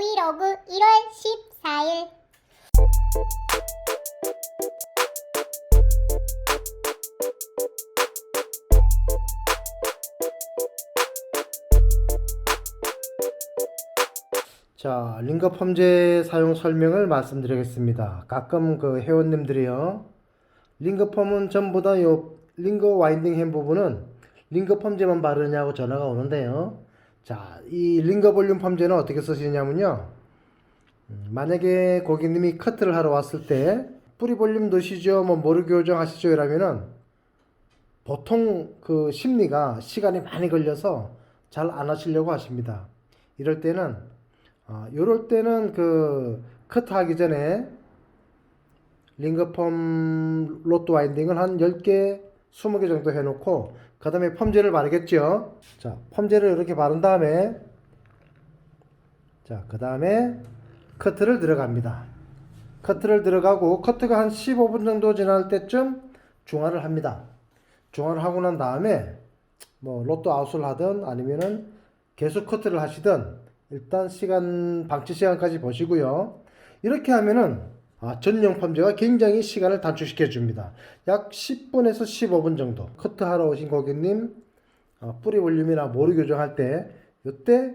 브이로그 1월 14일 자, 링거 펌제 사용 설명을 말씀드리겠습니다. 가끔 그 회원님들이요. 링거 펌은 전부 다요 링거 와인딩 햄 부분은 링거 펌제만 바르냐고 전화가 오는데요. 자, 이 링거 볼륨 펌제는 어떻게 쓰시냐면요. 음, 만약에 고객님이 커트를 하러 왔을 때 뿌리 볼륨 넣으시죠, 뭐 모르 교정하시죠 이러면은 보통 그 심리가 시간이 많이 걸려서 잘 안 하시려고 하십니다. 이럴 때는 아, 요럴 때는 그 커트하기 전에 링거펌 로또 와인딩을 한 10개, 20개 정도 해놓고 그 다음에 펌제를 바르겠죠. 자, 펌제를 이렇게 바른 다음에 자, 그 다음에 커트를 들어갑니다. 커트를 들어가고 커트가 한 15분 정도 지날 때쯤 중화를 합니다. 중화를 하고 난 다음에 뭐 로또 아웃을 하든 아니면은 계속 커트를 하시든 일단 시간 방치 시간까지 보시고요. 이렇게 하면은 아, 전용 펌제가 굉장히 시간을 단축시켜 줍니다. 약 10분에서 15분 정도. 커트하러 오신 고객님 어, 뿌리 볼륨이나 모루 교정할 때 이때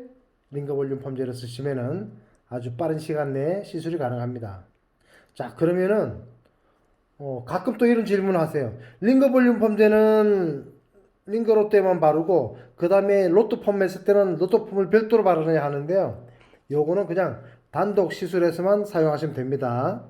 링거 볼륨 펌제를 쓰시면은 아주 빠른 시간 내에 시술이 가능합니다. 자 그러면은 어, 가끔 또 이런 질문을 하세요. 링거 볼륨 펌제는 링거 롯데만 바르고 그 다음에 로또 펌 했을 때는 로또 펌을 별도로 바르느냐 하는데요. 요거는 그냥 단독 시술에서만 사용하시면 됩니다.